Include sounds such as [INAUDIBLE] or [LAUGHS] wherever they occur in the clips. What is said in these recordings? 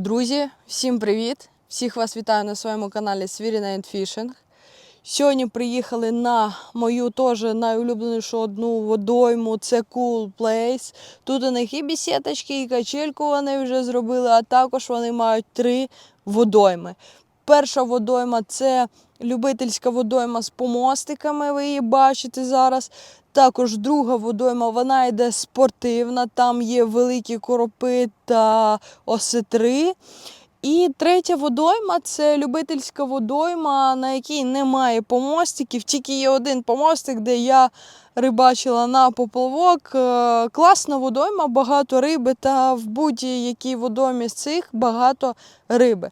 Друзі, всім привіт! Всіх вас вітаю на своєму каналі Свіріна and Fishing. Сьогодні приїхали на мою теж найулюбленішу одну водойму. Це Cool Place. Тут у них і бісеточки, і качельку вони вже зробили, а також вони мають три водойми. Перша водойма це любительська водойма з помостиками. Ви її бачите зараз. Також друга водойма, вона йде спортивна, там є великі коропи та осетри. І третя водойма це любительська водойма, на якій немає помостиків, тільки є один помостик, де я рибачила на поплавок. Е, Класна водойма, багато риби, та в будь-якій водоймі з цих багато риби.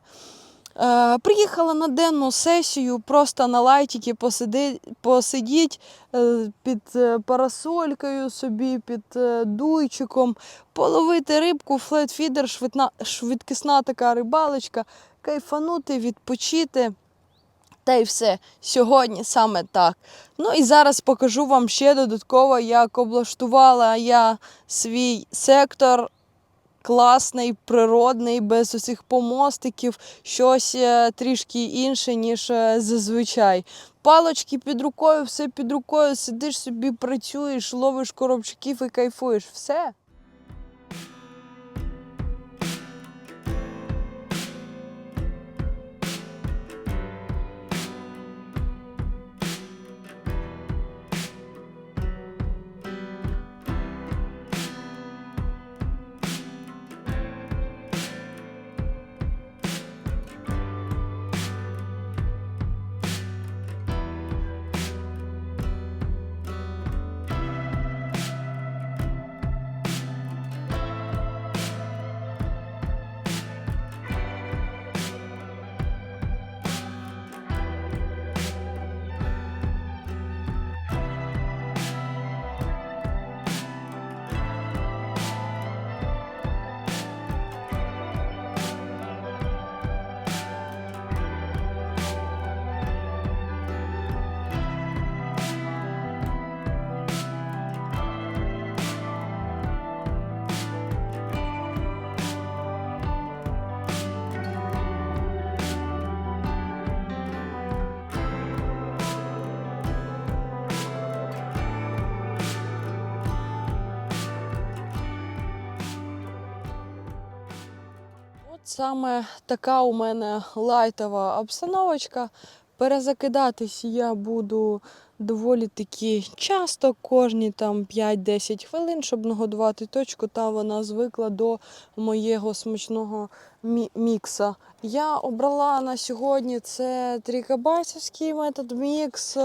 Е, Приїхала на денну сесію, просто на лайтіки посиди, посидіть е, під е, парасолькою собі, під дуйчиком, половити рибку, флетфідер, швидна, швидкісна така рибалочка, кайфанути, відпочити. Та й все. Сьогодні саме так. Ну і зараз покажу вам ще додатково, як облаштувала я свій сектор класний, природний, без усіх помостиків, щось е, трішки інше, ніж е, зазвичай. Палочки під рукою, все під рукою, сидиш собі, працюєш, ловиш коробчиків і кайфуєш. Все. Саме така у мене лайтова обстановочка. Перезакидатись я буду доволі таки часто, кожні там 5-10 хвилин, щоб нагодувати точку, та вона звикла до моєго смачного мі- мікса. Я обрала на сьогодні це трікабайсовський метод мікс.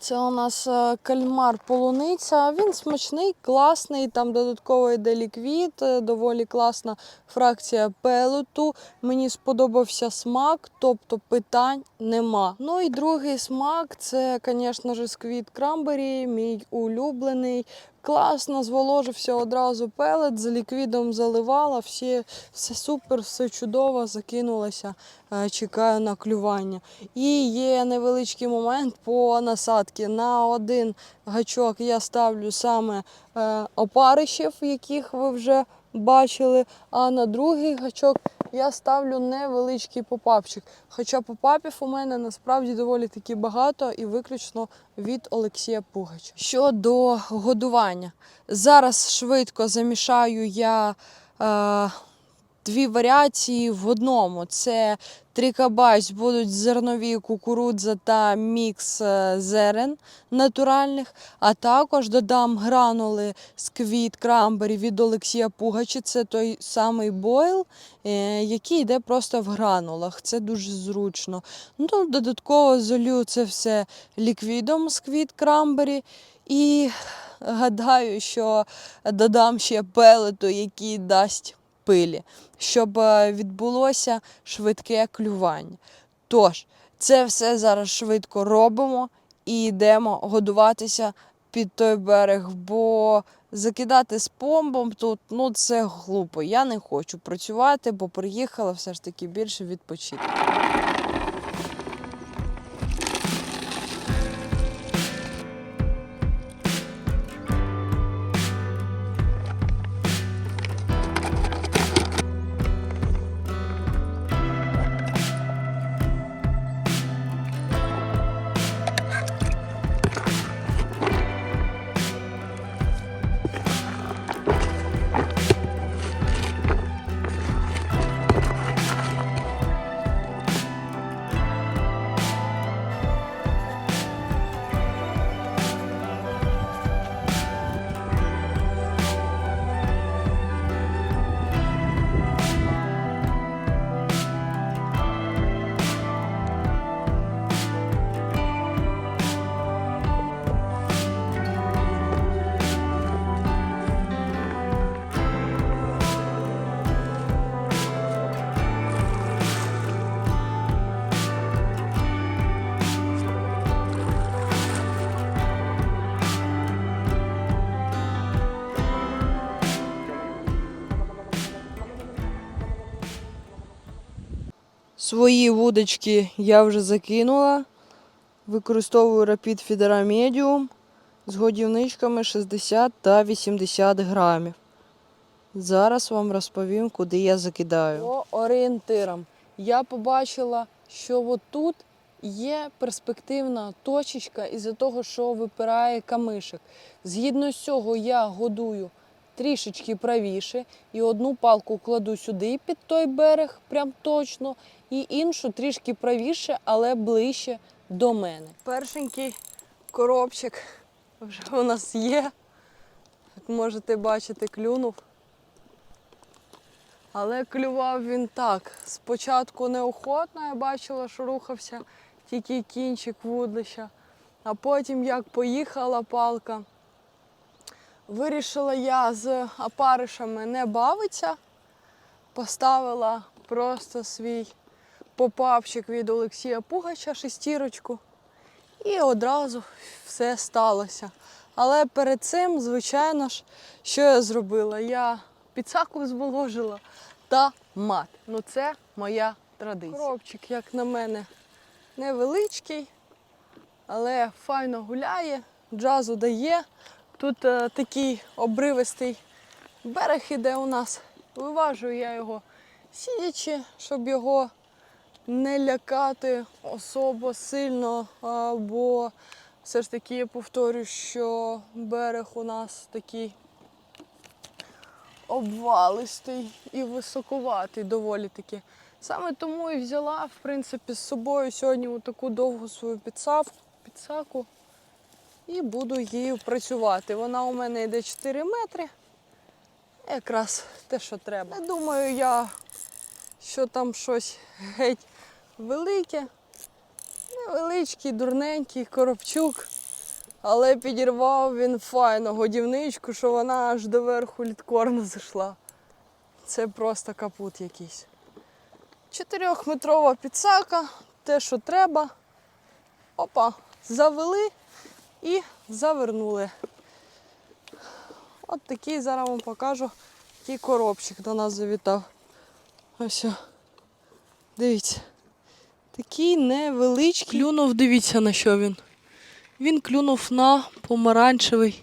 Це у нас е, кальмар полуниця. Він смачний, класний. Там додатково йде ліквід, е, доволі класна фракція пелету. Мені сподобався смак, тобто питань нема. Ну і другий смак це, звісно ж, сквіт крамбері, мій улюблений. Класно, зволожився одразу пелет, з ліквідом заливала, всі, все супер, все чудово, закинулася, е, чекаю на клювання. І є невеличкий момент по насадці. На один гачок я ставлю саме е, опаришів, яких ви вже бачили, а на другий гачок я ставлю невеличкий попапчик. Хоча попапів у мене насправді доволі таки багато і виключно від Олексія Пугача. Щодо годування, зараз швидко замішаю я. Е, Дві варіації в одному: це трикабайс, будуть зернові кукурудза та мікс е, зерен натуральних, а також додам гранули з квіт крамбері від Олексія Пугача. Це той самий бойл, е, який йде просто в гранулах. Це дуже зручно. Ну, додатково золю це все ліквідом з квіт крамбері. І гадаю, що додам ще пелету, який дасть пилі, щоб е, відбулося швидке клювання. Тож, це все зараз швидко робимо і йдемо годуватися під той берег, бо закидати з помбом тут ну це глупо. Я не хочу працювати, бо приїхала все ж таки більше відпочити. Свої вудочки я вже закинула. Використовую Rapid Federa Medium з годівничками 60 та 80 грамів. Зараз вам розповім, куди я закидаю. По орієнтирам. Я побачила, що от тут є перспективна точечка із-за того, що випирає камишик. Згідно з цього я годую трішечки правіше і одну палку кладу сюди під той берег, прям точно, і іншу трішки правіше, але ближче до мене. Першенький коробчик вже у нас є. Як можете бачити, клюнув. Але клював він так. Спочатку неохотно, я бачила, що рухався тільки кінчик вудлища. А потім, як поїхала палка, вирішила я з опаришами не бавитися. Поставила просто свій попапчик від Олексія Пугача, шестірочку. І одразу все сталося. Але перед цим, звичайно ж, що я зробила? Я підсаку зволожила та мат. Ну це моя традиція. Коробчик, як на мене, невеличкий, але файно гуляє, джазу дає. Тут е, такий обривистий берег іде у нас. Виважую я його сидячи, щоб його не лякати особо сильно, а, бо все ж таки я повторюю, що берег у нас такий обвалистий і високоватий доволі таки. Саме тому і взяла, в принципі, з собою сьогодні таку довгу свою підсавку, підсаку і буду її працювати. Вона у мене йде 4 метри. Якраз те, що треба. Не думаю я, що там щось геть велике. Невеличкий, дурненький коробчук. Але підірвав він файно годівничку, що вона аж до верху літкорну зайшла. Це просто капут якийсь. Чотирьохметрова підсака, те, що треба. Опа, завели і завернули. От такий зараз вам покажу, який коробчик до нас завітав. Ось. Дивіться. Такий невеличкий. Клюнув, дивіться на що він. Він клюнув на помаранчевий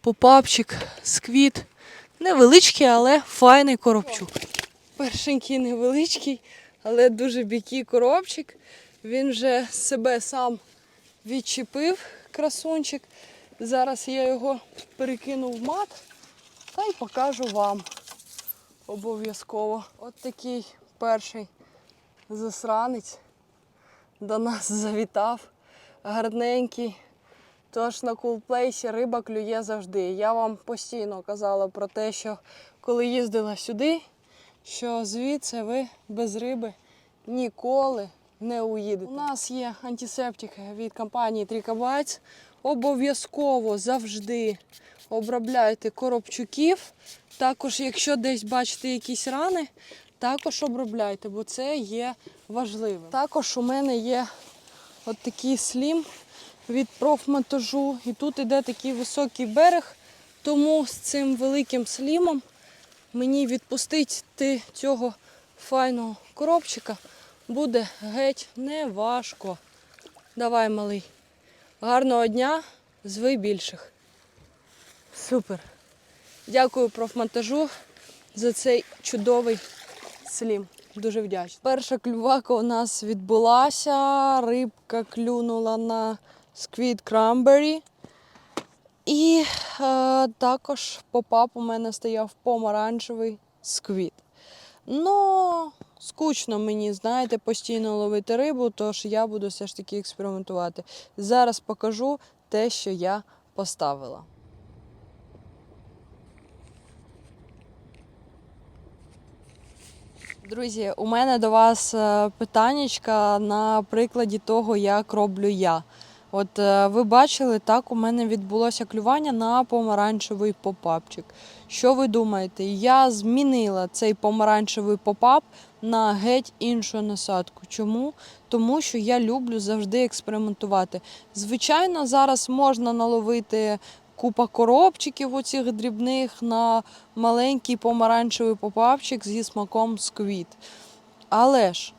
попапчик, сквіт. Невеличкий, але файний коробчук. Першенький невеличкий, але дуже бійкий коробчик. Він вже себе сам відчепив, красунчик. Зараз я його перекину в мат та й покажу вам обов'язково. От такий перший засранець до нас завітав. Гарненький. Тож на кулплейсі риба клює завжди. Я вам постійно казала про те, що коли їздила сюди, що звідси ви без риби ніколи не уїдете. У нас є антисептик від компанії Трікабайц. Обов'язково завжди обробляйте коробчуків. Також, якщо десь бачите якісь рани, також обробляйте, бо це є важливим. Також у мене є от такий слім від профмонтажу. І тут іде такий високий берег, тому з цим великим слімом мені відпустити цього файного коробчика буде геть не важко. Давай, малий. Гарного дня, зви більших. Супер. Дякую профмонтажу за цей чудовий слім. Дуже вдячна. Перша клювака у нас відбулася. Рибка клюнула на сквіт крамбері. І е, також попап у мене стояв помаранчевий сквіт. Ну, скучно мені, знаєте, постійно ловити рибу, тож я буду все ж таки експериментувати. Зараз покажу те, що я поставила. Друзі, у мене до вас е, питаннячка на прикладі того, як роблю я. От е, ви бачили, так у мене відбулося клювання на помаранчевий попапчик. Що ви думаєте? Я змінила цей помаранчевий попап на геть іншу насадку. Чому? Тому що я люблю завжди експериментувати. Звичайно, зараз можна наловити купа коробчиків оцих дрібних на маленький помаранчевий попапчик зі смаком сквіт. Але ж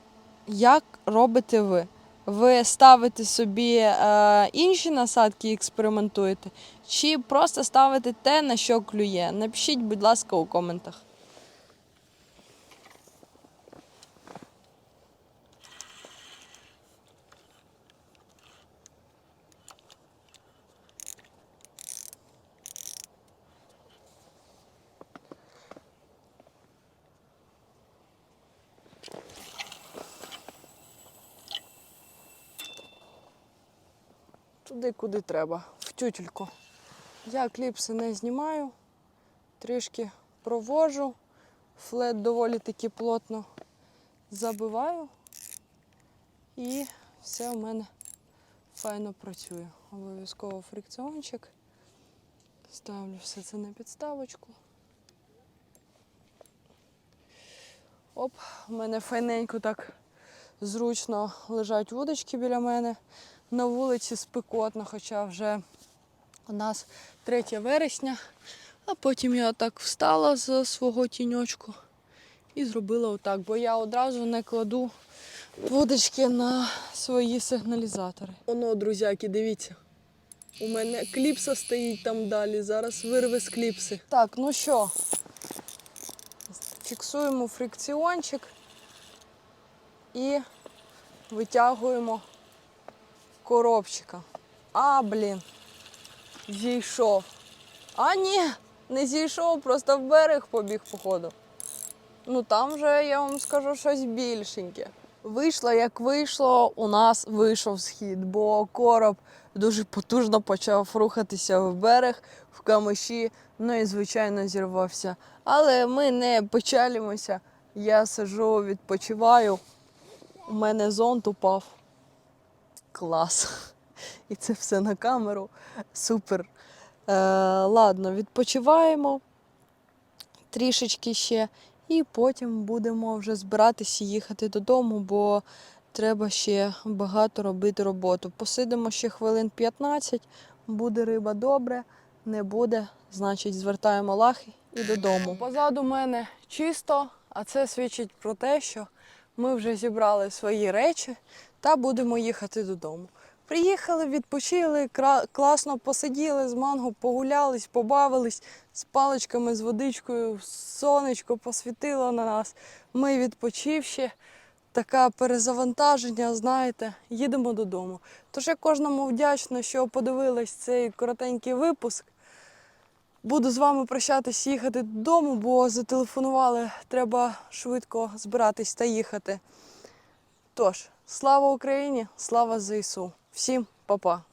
як робите ви? Ви ставите собі е, інші насадки і експериментуєте, чи просто ставите те, на що клює? Напишіть, будь ласка, у коментах. Туди, куди треба, в тютельку. Я кліпси не знімаю, трішки провожу, флет доволі таки плотно забиваю і все у мене файно працює. Обов'язково фрикціончик. Ставлю все це на підставочку. Оп, у мене файненько так зручно лежать вудочки біля мене. На вулиці спекотно, хоча вже у нас 3 вересня. А потім я так встала з свого тіньочку і зробила отак, бо я одразу не кладу вудочки на свої сигналізатори. Оно, друзяки, дивіться. У мене кліпса стоїть там далі. Зараз вирве з кліпси. Так, ну що, фіксуємо фрикціончик і витягуємо коробчика. А, блін, зійшов. А, ні, не зійшов, просто в берег побіг, походу. Ну там вже, я вам скажу, щось більшеньке. Вийшло, як вийшло, у нас вийшов схід, бо короб дуже потужно почав рухатися в берег, в камиші, ну і, звичайно, зірвався. Але ми не печалимося. Я сижу, відпочиваю. У мене зонт упав. Клас. [LAUGHS] І це все на камеру. Супер. Е, ладно, відпочиваємо трішечки ще, і потім будемо вже збиратися їхати додому, бо треба ще багато робити роботу. Посидимо ще хвилин 15, буде риба добре, не буде, значить, звертаємо лахи і додому. Позаду мене чисто, а це свідчить про те, що ми вже зібрали свої речі та будемо їхати додому. Приїхали, відпочили, класно посиділи з манго, погулялись, побавились з паличками, з водичкою, сонечко посвітило на нас. Ми відпочивши, таке перезавантаження, знаєте, їдемо додому. Тож я кожному вдячна, що подивились цей коротенький випуск. Буду з вами прощатись, їхати додому, бо зателефонували, треба швидко збиратись та їхати. Тож, слава Україні, слава ЗСУ. Всім па-па.